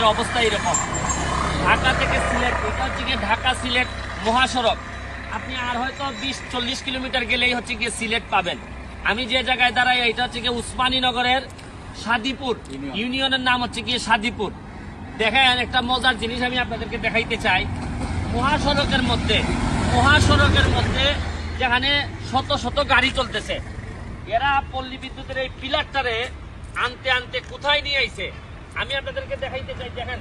আমাদের অবস্থা এরকম। ঢাকা থেকে সিলেট এটা হচ্ছে গিয়ে ঢাকা সিলেট মহাসড়ক। আপনি আর হয়তো বিশ চল্লিশ কিলোমিটার গেলেই হচ্ছে গিয়ে সিলেট পাবেন। আমি যে জায়গায় দাঁড়াই এটা হচ্ছে গিয়ে উসমানীনগরের সাদিপুর। ইউনিয়নের নাম হচ্ছে গিয়ে সাদিপুর। দেখেন একটা মজার জিনিস আমি আপনাদেরকে দেখাইতে চাই। মহাসড়কের মধ্যে মহাসড়কের মধ্যে যেখানে শত শত গাড়ি চলতেছে। এরা পল্লী বিদ্যুতের এই পিলারটারে আনতে আনতে কোথায় নিয়ে আইছে? আমি আপনাদেরকে দেখাইতে চাই, দেখেন,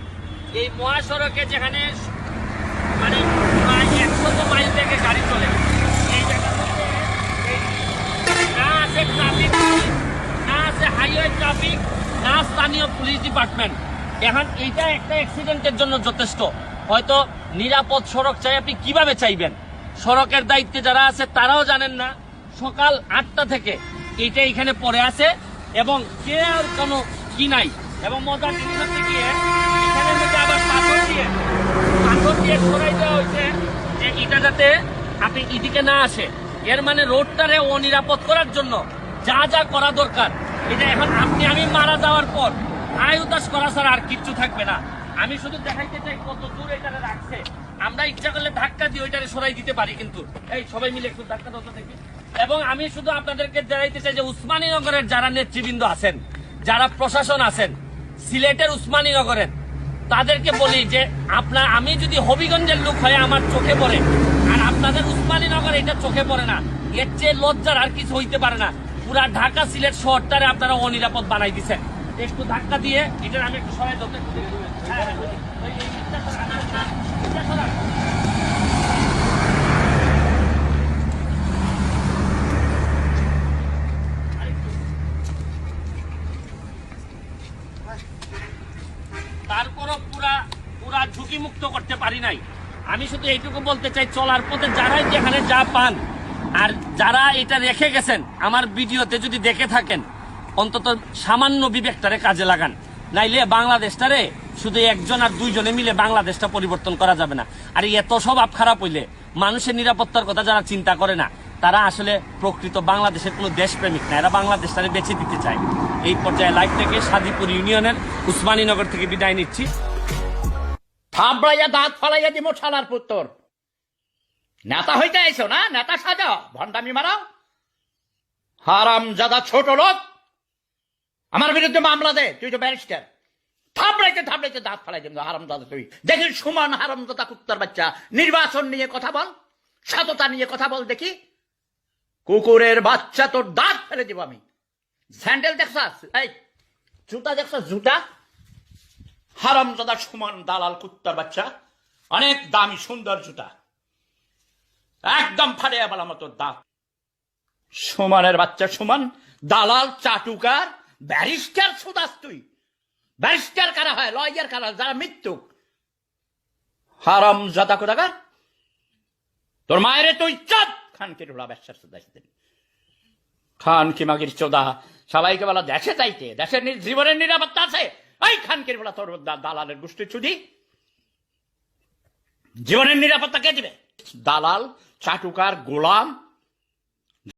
এই মহাসড়কে যেখানে মানে প্রায় একশত মাইল থেকে গাড়ি চলে, এই এই না আছে ট্রাফিক না আছে হাইওয়ে ট্রাফিক না স্থানীয় পুলিশ ডিপার্টমেন্ট এখন এইটা একটা অ্যাক্সিডেন্টের জন্য যথেষ্ট। হয়তো নিরাপদ সড়ক চাই, আপনি কীভাবে চাইবেন? সড়কের দায়িত্বে যারা আছে, তারাও জানেন না। সকাল আটটা থেকে এইটা এখানে পড়ে আছে এবং কে আর কোনো কি নাই। এবং মজার জিনিস হচ্ছে গিয়ে এখানে মধ্যে আবার পাথর দিয়ে পাথর দিয়ে সরাই দেওয়া হয়েছে যে এটা যাতে আপনি এদিকে না আসে। এর মানে রোডটারে অনিরাপদ করার জন্য যা যা করা দরকার। এটা এখন আপনি, আমি মারা যাওয়ার পর আয় উদাস করা ছাড়া আর কিচ্ছু থাকবে না। আমি শুধু দেখাইতে চাই কত দূর এটারে রাখছে। আমরা ইচ্ছা করলে ধাক্কা দিয়ে ওইটারে সরাই দিতে পারি কিন্তু। এই সবাই মিলে একটু ধাক্কা দাও তো দেখি। এবং আমি শুধু আপনাদেরকে জানাইতে চাই যে উসমানীনগরের যারা নেতৃবৃন্দ আছেন, যারা প্রশাসন আছেন সিলেটের উসমানীনগরের। তাদেরকে বলি যে, আপনার, আমি যদি হবিগঞ্জের লোক হয়ে আমার চোখে পড়ে, আর আপনাদের উসমানীনগর এটা চোখে পড়ে না, এর চেয়ে লজ্জার আর কিছু হইতে পারে না। পুরা ঢাকা সিলেট শহরটারে আপনারা অনিরাপদ বানাই দিচ্ছেন একটু ধাক্কা দিয়ে, এটার আমি একটু সরাই ধরতে হ্যাঁ, হ্যাঁ, ওই- এই ইটটা সরান, ইটটা সরান। তারপরও পুরা পুরা ঝুঁকি মুক্ত করতে পারি নাই। আমি শুধু এইটুকু বলতে চাই, চলার পথে যারাই যেখানে যা পান, আর যারা এটা রেখে গেছেন, আমার ভিডিওতে যদি দেখে থাকেন, অন্তত সামান্য বিবেকটারে কাজে লাগান। নাইলে বাংলাদেশটারে শুধু একজন আর দুইজনে মিলে বাংলাদেশটা পরিবর্তন করা যাবে না। আর এত স্বভাব খারাপ হইলে মানুষের নিরাপত্তার কথা যারা চিন্তা করে না, তারা আসলে প্রকৃত বাংলাদেশের কোনো দেশপ্রেমিক না। এরা বাংলাদেশটারে বেছে দিতে চায়। এই পর্যায়ে লাইভ থেকে সাদিপুর ইউনিয়নের উসমানীনগর থেকে বিদায় নিচ্ছি। থাবড়াইয়া দাঁত ফালাইয়া দিব ছালার পুত্তর। নেতা হইতে আইছো না? নেতা সাজাও ভণ্ডামি মারাও। হারাম জাদা ছোট লোক। আমার বিরুদ্ধে মামলা দে, তুই তো ব্যারিস্টার। থাবড়াইতে থাবড়াইতে দাঁত ফালাই দিব হারাম দাদা তুই। দেখি সুমান হারাম দাদা কুত্তার বাচ্চা, নির্বাচন নিয়ে কথা বল সততা নিয়ে কথা বল দেখি। কুকুরের বাচ্চা তোর দাঁত ফেলে দিব আমি। স্যান্ডেল দেখছাস? এই, জুতা দেখছাস? জুতা? হারামজাদা সমান দালাল কুত্তার বাচ্চা, অনেক দামি, সুন্দর জুতা। একদম ফাড়ে বলা মতো দাঁত। সুমানের বাচ্চা সুমান, দালাল, চাটুকার, ব্যারিস্টার সুদাস তুই। ব্যারিস্টার কারা হয়? লয়ার কারা? যারা মৃত্যু। হারাম জাদা কোথাকার? তোর মায়ের তুই চাঁদ খান কে রোলা ব্যবসার সুদাস খান কি মাগির চোদা? সবাইকে বলা দেশে চাইতে। দেশের জীবনের নিরাপত্তা আছে। এই খানকে বলা তোর দালালের গোষ্ঠী চুদি। জীবনের নিরাপত্তা কে দিবে? দালাল চাটুকার গোলাম